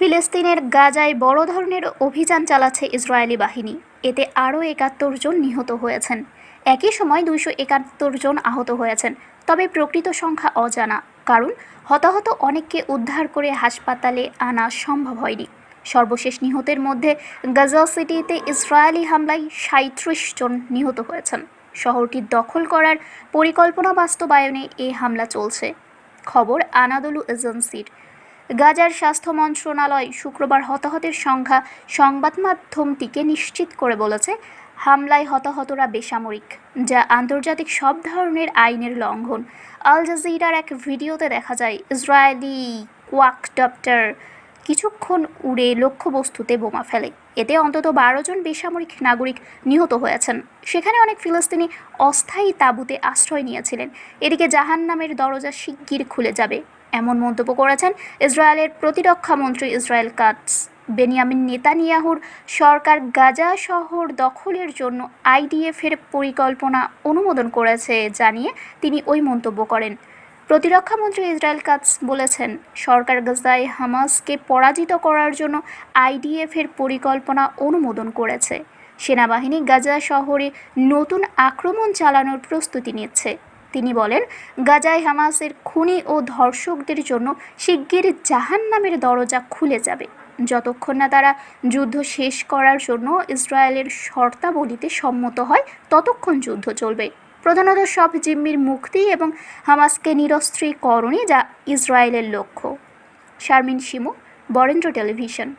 ফিলিস্তিনের গাজায় বড় ধরনের অভিযান চালাচ্ছে ইসরায়েলি বাহিনী। এতে আরও একাত্তর জন নিহত হয়েছেন। একই সময় দুইশো একাত্তর জন আহত হয়েছেন। তবে প্রকৃত সংখ্যা অজানা, কারণ হতাহত অনেককে উদ্ধার করে হাসপাতালে আনা সম্ভব হয়নি। সর্বশেষ নিহতের মধ্যে গাজা সিটিতে ইসরায়েলি হামলায় সাঁত্রিশ জন নিহত হয়েছেন। শহরটি দখল করার পরিকল্পনা বাস্তবায়নে এই হামলা চলছে। খবর আনাদলু এজেন্সির। গাজার স্বাস্থ্য মন্ত্রণালয় শুক্রবার হতাহতের সংখ্যা সংবাদ মাধ্যমটিকে নিশ্চিত করে বলেছে। হামলায় হতাহতরা বেসামরিক, যা আন্তর্জাতিক সব ধরনের আইনের লঙ্ঘন। আল জাজিরার এক ভিডিওতে দেখা যায়, ইসরায়েলি কোয়াকডপ্টার কিছুক্ষণ উড়ে লক্ষ্যবস্তুতে বোমা ফেলে। এতে অন্তত বারো জন বেসামরিক নাগরিক নিহত হয়েছেন। সেখানে অনেক ফিলিস্তিনি অস্থায়ী তাঁবুতে আশ্রয় নিয়েছিলেন। এদিকে জাহান নামের দরজা শিগগির খুলে যাবে। এমন মন্তব্য করেছেন ইসরায়েলের প্রতিরক্ষা মন্ত্রী ইসরায়েল কাটস। বেনিয়ামিন নেতানিয়াহুর সরকার গাজা শহর দখলের জন্য আইডিএফের পরিকল্পনা অনুমোদন করেছে জানিয়ে তিনি ওই মন্তব্য করেন। প্রতিরক্ষামন্ত্রী ইসরায়েল কাটস বলেছেন, সরকার গাজায় হামাসকে পরাজিত করার জন্য আইডিএফের পরিকল্পনা অনুমোদন করেছে। সেনাবাহিনী গাজা শহরে নতুন আক্রমণ চালানোর প্রস্তুতি নিচ্ছে। তিনি বলেন, গাজায় হামাসের খুনি ও ধর্ষকদের জন্য শিগগির জাহান নামের দরজা খুলে যাবে। যতক্ষণ না তারা যুদ্ধ শেষ করার জন্য ইসরায়েলের শর্তাবলীতে সম্মত হয়, ততক্ষণ যুদ্ধ চলবে। প্রধানত সব জিম্মির মুক্তি এবং হামাসকে নিরস্ত্রীকরণই যা ইসরায়েলের লক্ষ্য। শারমিন শিমু, বরেন্দ্র টেলিভিশন।